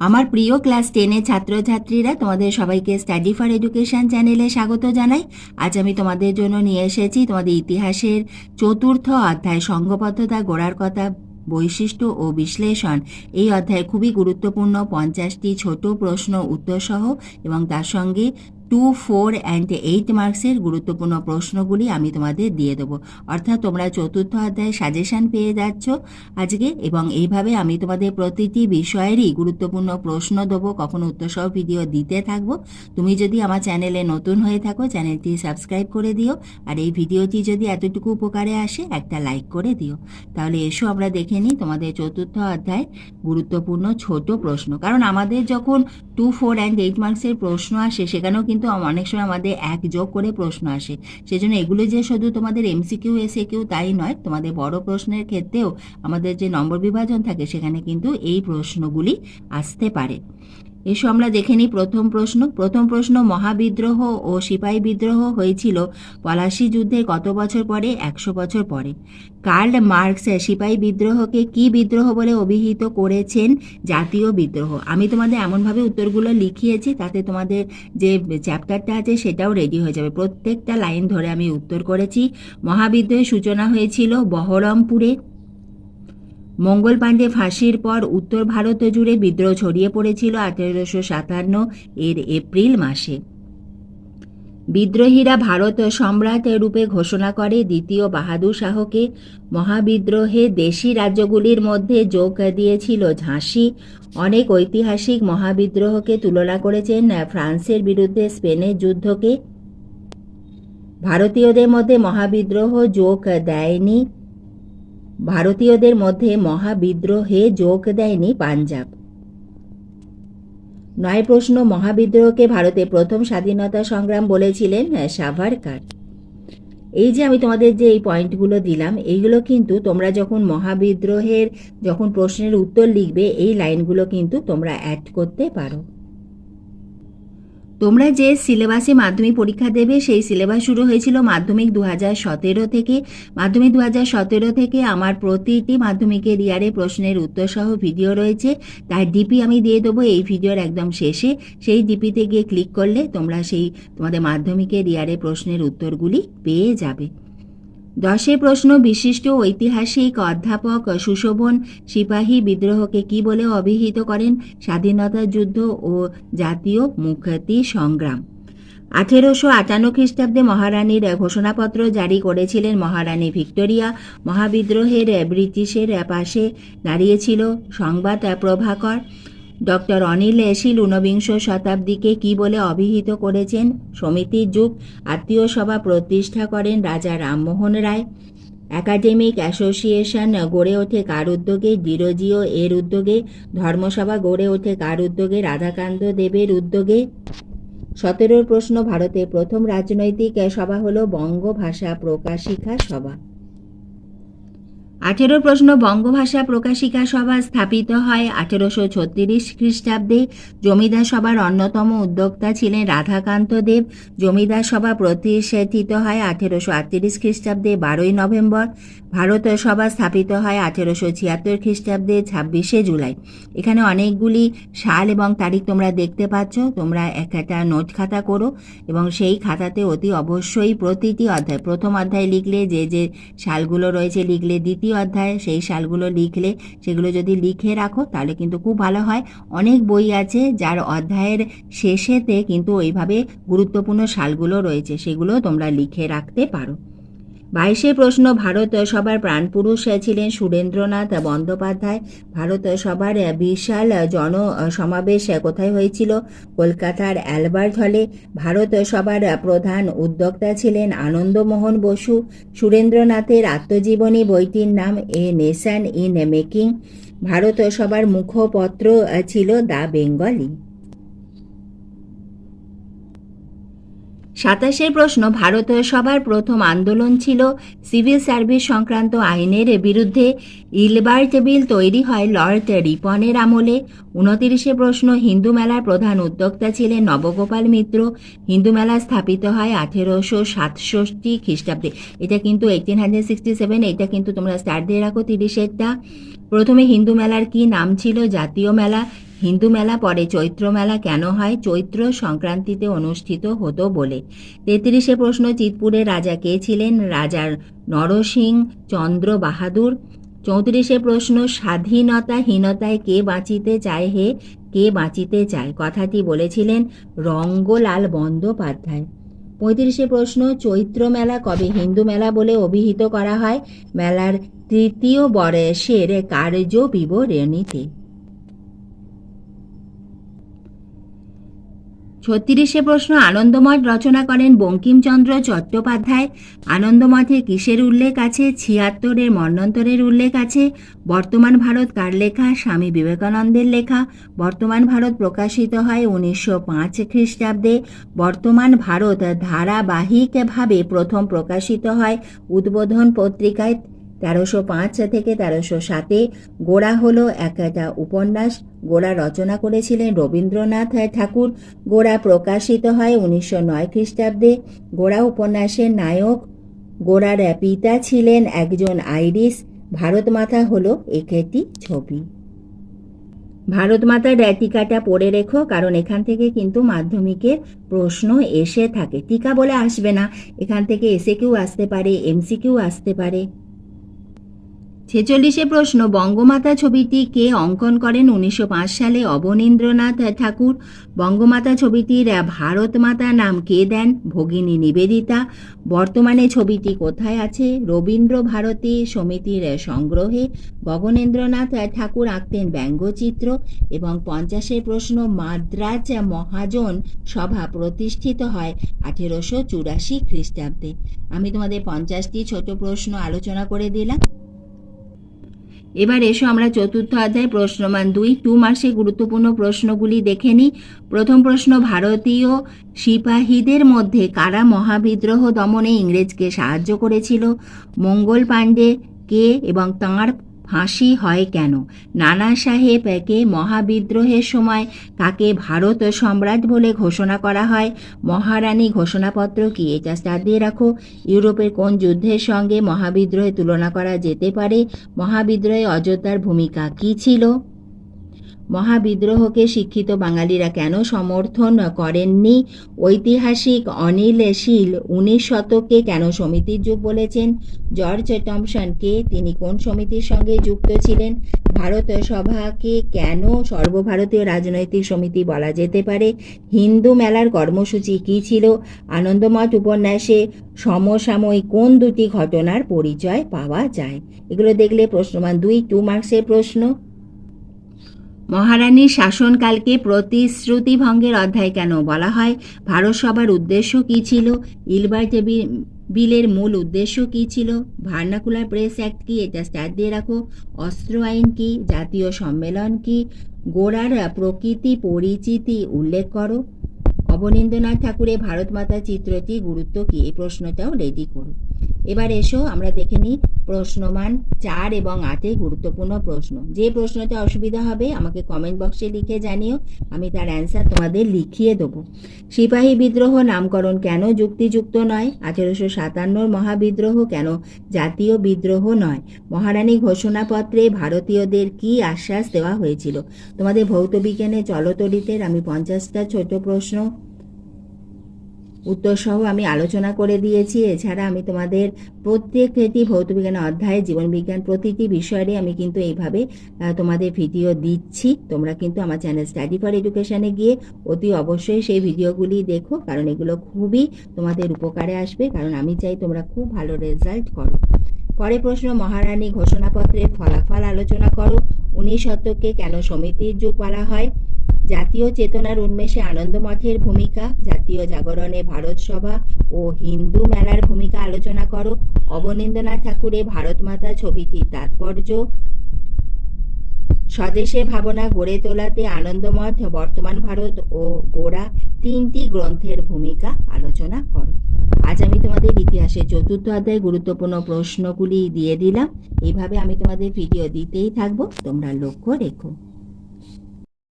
আমার প্রিয় ক্লাস টেনের ছাত্রছাত্রীরা, তোমাদের সবাইকে স্টাডি ফর এডুকেশন চ্যানেলে স্বাগত জানাই। আজ আমি তোমাদের জন্য নিয়ে এসেছি তোমাদের ইতিহাসের চতুর্থ অধ্যায় সংঘবদ্ধতা গোড়ার কথা, বৈশিষ্ট্য ও বিশ্লেষণ। এই অধ্যায় খুবই গুরুত্বপূর্ণ পঞ্চাশটি ছোট প্রশ্ন উত্তরসহ এবং তার সঙ্গে টু, ফোর অ্যান্ড এইট মার্কসের গুরুত্বপূর্ণ প্রশ্নগুলি আমি তোমাদের দিয়ে দেবো। অর্থাৎ তোমরা চতুর্থ অধ্যায় সাজেশন পেয়ে যাচ্ছ। আজকে এবং এইভাবে আমি তোমাদের প্রতিটি বিষয়েরই গুরুত্বপূর্ণ প্রশ্ন দেবো, কখনো উত্তরসহ ভিডিও দিতে থাকব। তুমি যদি আমার চ্যানেলে নতুন হয়ে থাকো, চ্যানেলটি সাবস্ক্রাইব করে দিও। আর এই ভিডিওটি যদি এতটুকু উপকারে আসে, একটা লাইক করে দিও। তাহলে এসো, আমরা দেখে নিই তোমাদের চতুর্থ অধ্যায় গুরুত্বপূর্ণ ছোট প্রশ্ন। কারণ আমাদের যখন টু, ফোর অ্যান্ড এইট মার্কসের প্রশ্ন আসে, সেখানেও কিন্তু অনেক সময় আমাদের এক যোগ করে প্রশ্ন আসে। সেজন্য এগুলো যে শুধু তোমাদের এমসিকিউ এসে কেউ তাই নয়, তোমাদের বড় প্রশ্নের ক্ষেত্রেও আমাদের যে নম্বর বিভাজন থাকে সেখানে কিন্তু এই প্রশ্নগুলি আসতে পারে। এসো আমরা দেখে নিই প্রথম প্রশ্ন। প্রথম প্রশ্ন, মহাবিদ্রোহ ও সিপাহী বিদ্রোহ হয়েছিল পলাশি যুদ্ধে কত বছর পরে? একশো বছর পরে। কার্ল মার্কস সিপাহী বিদ্রোহকে কি বিদ্রোহ বলে অভিহিত করেছেন? জাতীয় বিদ্রোহ। আমি তোমাদের এমনভাবে উত্তরগুলো লিখিয়েছি, তাতে তোমাদের যে চ্যাপ্টারটা আছে সেটাও রেডি হয়ে যাবে। প্রত্যেকটা লাইন ধরে আমি উত্তর করেছি। মহাবিদ্রোহের সূচনা হয়েছিল বহরমপুরে। মঙ্গল পাণ্ডে ফাঁসির পর উত্তর ভারত জুড়ে বিদ্রোহ ছড়িয়ে পড়েছিল আঠেরোশো সাতান্ন এর এপ্রিল মাসে। বিদ্রোহীরা ভারত সম্রাট রূপে ঘোষণা করে দ্বিতীয় বাহাদুর শাহকে। মহাবিদ্রোহে দেশি রাজ্যগুলির মধ্যে যোগ দিয়েছিল ঝাঁসি। অনেক ঐতিহাসিক মহাবিদ্রোহকে তুলনা করেছেন ফ্রান্সের বিরুদ্ধে স্পেনের যুদ্ধকে। ভারতীয়দের মধ্যে মহাবিদ্রোহ যোগ দেয়নি। ভারতীয়দের মধ্যে মহাবিদ্রোহে যোগ দেয়নি পাঞ্জাব। নয় প্রশ্ন, মহাবিদ্রোহকে ভারতে প্রথম স্বাধীনতা সংগ্রাম বলেছিলেন সাভারকার। এই যে আমি তোমাদের যে এই পয়েন্টগুলো দিলাম, এইগুলো কিন্তু তোমরা যখন মহাবিদ্রোহের, যখন প্রশ্নের উত্তর লিখবে, এই লাইনগুলো কিন্তু তোমরা অ্যাড করতে পারো। তোমরা যে সিলেবাসে মাধ্যমিক পরীক্ষা দেবে, সেই সিলেবাস শুরু হয়েছিল মাধ্যমিক দু হাজার সতেরো থেকে। মাধ্যমিক দু হাজার সতেরো থেকে আমার প্রতিটি মাধ্যমিকের ইয়ারে প্রশ্নের উত্তর সহ ভিডিও রয়েছে। তার ডিপি আমি দিয়ে দেবো এই ভিডিওর একদম শেষে। সেই ডিপিতে গিয়ে ক্লিক করলে তোমরা সেই তোমাদের মাধ্যমিকের ইয়ারে প্রশ্নের উত্তরগুলি পেয়ে যাবে। দশে প্রশ্ন বিশিষ্ট ঐতিহাসিক অধ্যাপক সুশোভন সিপাহী বিদ্রোহকে কি বলে অভিহিত করেন? স্বাধীনতা যুদ্ধ ও জাতীয় মুক্তি সংগ্রাম। আঠেরোশো আটান্ন খ্রিস্টাব্দে মহারানীর ঘোষণাপত্র জারি করেছিলেন মহারানী ভিক্টোরিয়া। মহাবিদ্রোহের ব্রিটিশের পাশে দাঁড়িয়েছিল সংবাদ প্রভাকর। ডক্টর অনিল শীল ঊনবিংশ শতাব্দীকে কি বলে অভিহিত করেছেন? সমিতির যুগ, আত্মীয় সভা প্রতিষ্ঠা করেন রাজা রামমোহন রায়। একাডেমিক অ্যাসোসিয়েশন গড়ে ওঠে কার উদ্যোগে? ডিরোজিও এর উদ্যোগে। ধর্মসভা গড়ে ওঠে কার উদ্যোগে? রাধাকান্ত দেবের উদ্যোগে। সতেরোর প্রশ্ন, ভারতের প্রথম রাজনৈতিক সভা হল বঙ্গ ভাষা প্রকাশিকা সভা। আঠেরো প্রশ্ন বঙ্গভাষা প্রকাশিকা সভা স্থাপিত হয় আঠেরোশো ছত্রিশ খ্রিস্টাব্দে। জমিদার সভার অন্যতম উদ্যোক্তা ছিলেন রাধাকান্ত দেব। জমিদার সভা প্রতিষ্ঠিত হয় আঠেরোশো আটত্রিশ খ্রিস্টাব্দে, বারোই নভেম্বর। ভারত সভা স্থাপিত হয় আঠেরোশো ছিয়াত্তর খ্রিস্টাব্দে, ছাব্বিশে জুলাই। এখানে অনেকগুলি সাল এবং তারিখ তোমরা দেখতে পাচ্ছ। তোমরা একটা নোট খাতা করো এবং সেই খাতাতে অতি অবশ্যই প্রতিটি অধ্যায়, প্রথম অধ্যায় লিখলে যে যে সালগুলো রয়েছে লিখলে দ্বিতীয় অধ্যায় সেই সালগুলো লিখলে, সেগুলো যদি লিখে রাখো, তাহলে কিন্তু খুব ভালো হয়। অনেক বই আছে যার অধ্যায়ের শেষেতে কিন্তু ওইভাবে গুরুত্বপূর্ণ সালগুলো রয়েছে, সেগুলো তোমরা লিখে রাখতে পারো। বাইশে প্রশ্ন ভারত সভার প্রাণপুরুষ ছিলেন সুরেন্দ্রনাথ বন্দ্যোপাধ্যায়। ভারত সভার বিশাল জন সমাবেশ কোথায় হয়েছিল? কলকাতার অ্যালবার্ট হলে। ভারত সভার প্রধান উদ্যোক্তা ছিলেন আনন্দমোহন বসু। সুরেন্দ্রনাথের আত্মজীবনী বইটির নাম এ নেশন ইন মেকিং। ভারত সভার মুখপত্র ছিল দ্য বেঙ্গলি। সাতাশের প্রশ্ন ভারত সবার প্রথম আন্দোলন ছিল সিভিল সার্ভিস সংক্রান্ত আইনের বিরুদ্ধে ইলবার্ট বিল তৈরি হয় লর্ড রিপনের আমলে। উনতিরিশে প্রশ্ন, হিন্দু মেলার প্রধান উদ্যোক্তা ছিলেন নবগোপাল মিত্র। হিন্দু মেলা স্থাপিত হয় আঠেরোশো সাতষট্টি খ্রিস্টাব্দে। এটা কিন্তু এইটিন হান্ড্রেড সিক্সটি সেভেন এটা কিন্তু তোমরা স্টার্ট দিয়ে রাখো তিরিশেরটা। প্রথমে হিন্দু মেলার কি নাম ছিল? জাতীয় মেলা। হিন্দু মেলা পরে চৈত্র মেলা কেন হয়? চৈত্র সংক্রান্তিতে অনুষ্ঠিত হতো বলে। তেত্রিশে প্রশ্ন, চিতপুরের রাজা কে ছিলেন? রাজার নরসিং চন্দ্র বাহাদুর। চৌত্রিশে প্রশ্ন, স্বাধীনতাহীনতায় কে বাঁচিতে চায় হে? কে বাঁচিতে চায়? কথাটি বলেছিলেন রঙ্গলাল বন্দ্যোপাধ্যায়। পঁয়ত্রিশে প্রশ্ন, চৈত্র মেলা কবে হিন্দু মেলা বলে অভিহিত করা হয়? মেলার তৃতীয় বয়সের কার্য বিবরণীতে ছত্রিশে প্রশ্ন আনন্দমঠ রচনা করেন বঙ্কিমচন্দ্র চট্টোপাধ্যায়। আনন্দমঠে কিসের উল্লেখ আছে? ছিয়াত্তরের মন্বন্তরের উল্লেখ আছে। বর্তমান ভারত কার লেখা? স্বামী বিবেকানন্দের লেখা। বর্তমান ভারত প্রকাশিত হয় উনিশশো পাঁচ খ্রিস্টাব্দে। বর্তমান ভারত ধারাবাহিকভাবে প্রথম প্রকাশিত হয় উদ্বোধন পত্রিকায় তেরোশো পাঁচ থেকে তেরোশো সাতে গোড়া হলো একটা উপন্যাস। গোড়া রচনা করেছিলেন রবীন্দ্রনাথ ঠাকুর। গোড়া প্রকাশিত হয় উনিশশো নয় খ্রিস্টাব্দে। গোড়া উপন্যাসের নায়ক গোড়ার পিতা ছিলেন একজন আইরিশ। ভারত মাতা হলো একটি ছবি। ভারত মাতার টিকাটা পড়ে রেখো, কারণ এখান থেকে কিন্তু মাধ্যমিকের প্রশ্ন এসে থাকে। টিকা বলে আসবে না। এখান থেকে এসে কেউ আসতে পারে, এমসিকিউ আসতে পারে। ছেচল্লিশে প্রশ্ন, বঙ্গমাতা ছবিটি কে অঙ্কন করেন? উনিশশো পাঁচ সালে অবনীন্দ্রনাথ ঠাকুর। বঙ্গমাতা ছবিটির ভারত মাতা নাম কে দেন? ভগিনী নিবেদিতা। বর্তমানে ছবিটি কোথায় আছে? রবীন্দ্র ভারতী সমিতির সংগ্রহে গগনেন্দ্রনাথ ঠাকুর আঁকতেন ব্যঙ্গচিত্র এবং পঞ্চাশের প্রশ্ন, মাদ্রাজ মহাজন সভা প্রতিষ্ঠিত হয় আঠেরোশো চুরাশি খ্রিস্টাব্দে। আমি তোমাদের পঞ্চাশটি ছোট প্রশ্ন আলোচনা করে দিলাম। এবার এসো আমরা চতুর্থ অধ্যায় প্রশ্নমান দুই। টু মাসে গুরুত্বপূর্ণ প্রশ্নগুলি দেখে নিই। প্রথম প্রশ্ন, ভারতীয় সিপাহীদের মধ্যে কারা মহাবিদ্রোহ দমনে ইংরেজকে সাহায্য করেছিল? মঙ্গল পাণ্ডে কে এবং তাঁর ফাঁসি হয় কেন? নানা সাহেব একে মহাবিদ্রোহের সময় কাকে ভারত সম্রাট বলে ঘোষণা করা হয়। মহারানী ঘোষণাপত্র কি? এটা দিয়ে রাখো। ইউরোপের কোন যুদ্ধের সঙ্গে মহাবিদ্রোহে তুলনা করা যেতে পারে? মহাবিদ্রোহে অযোধ্যার ভূমিকা কী ছিল? মহাবিদ্রোহকে শিক্ষিত বাঙালিরা কেন সমর্থন করেননি? ঐতিহাসিক অনিল শীল উনিশ শতকে কেন সমিতির যুগ বলেছেন? জর্জ টমসনকে তিনি কোন সমিতির সঙ্গে যুক্ত ছিলেন? ভারত সভাকে কেন সর্বভারতীয় রাজনৈতিক সমিতি বলা যেতে পারে? হিন্দু মেলার কর্মসূচি কী ছিল? আনন্দমঠ উপন্যাসে সমসাময়িক কোন দুটি ঘটনার পরিচয় পাওয়া যায়? এগুলো দেখলে প্রশ্নমান দুই, টু মার্কসের প্রশ্ন। মহারানীর শাসনকালকে প্রতিশ্রুতি ভঙ্গের অধ্যায় কেন বলা হয়? ভারত সভার উদ্দেশ্য কী ছিল? ইলবার্ট বিলের মূল উদ্দেশ্য কী ছিল? ভার্নাকুলার প্রেস অ্যাক্ট কি? এটা স্টার দিয়ে রাখো। অস্ত্র আইন কি? জাতীয় সম্মেলন কি? গোড়ার প্রকৃতি পরিচিতি উল্লেখ করো। অবনীন্দ্রনাথ ঠাকুরের ভারত মাতা চিত্রটি গুরুত্ব কি? এই প্রশ্নটাও রেডি করো। এবার এসো, আমরা দেখে নিই প্রশ্নমান চার এবং আটে গুরুত্বপূর্ণ প্রশ্ন। যে প্রশ্নতে অসুবিধা হবে, আমাকে কমেন্ট বক্সে লিখে জানিও, আমি তার অ্যান্সার তোমাদের লিখিয়ে দেবো। সিপাহী বিদ্রোহ নামকরণ কেন যুক্তিযুক্ত নয়? আঠেরোশো সাতান্নর মহাবিদ্রোহ কেন জাতীয় বিদ্রোহ নয়? মহারানী ঘোষণাপত্রে ভারতীয়দের কি আশ্বাস দেওয়া হয়েছিল? তোমাদের ভৌত বিজ্ঞানে চলতরিতের আমি পঞ্চাশটা ছোট প্রশ্ন উত্তর সহ আমি আলোচনা করে দিয়েছি। এছাড়া আমি তোমাদের প্রত্যেকটি ভৌতবিজ্ঞান অধ্যায়ে জীবনবিজ্ঞান প্রতিটি বিষয়ে আমি কিন্তু এইভাবে তোমাদের ভিডিও দিচ্ছি। তোমরা কিন্তু আমার চ্যানেল স্টাডি ফর এডুকেশনে গিয়ে অতি অবশ্যই সেই ভিডিওগুলি দেখো, কারণ এগুলো খুবই তোমাদের উপকারে আসবে, কারণ আমি চাই তোমরা খুব ভালো রেজাল্ট করো। পরে প্রশ্ন, মহারানী ঘোষণাপত্রের ফলাফল আলোচনা করো। উনিশ শতকে কেন সমিতির যুগ বলা হয়? জাতীয় চেতনার উন্মেষে আনন্দমঠের ভূমিকা, জাতীয় জাগরণে ভারত সভা ও হিন্দু মেলার ভূমিকা আলোচনা করো। অবনীন্দ্রনাথ ঠাকুরের ভারত মাতা ছবিটির তাৎপর্য। স্বদেশে ভাবনা গড়ে তোলাতে আনন্দমঠ, বর্তমান ভারত ও গোড়া তিনটি গ্রন্থের ভূমিকা আলোচনা করো। আজ আমি তোমাদের ইতিহাসের চতুর্থ অধ্যায়ে গুরুত্বপূর্ণ প্রশ্নগুলি দিয়ে দিলাম। এইভাবে আমি তোমাদের ভিডিও দিতেই থাকব। তোমরা লক্ষ্য রেখো।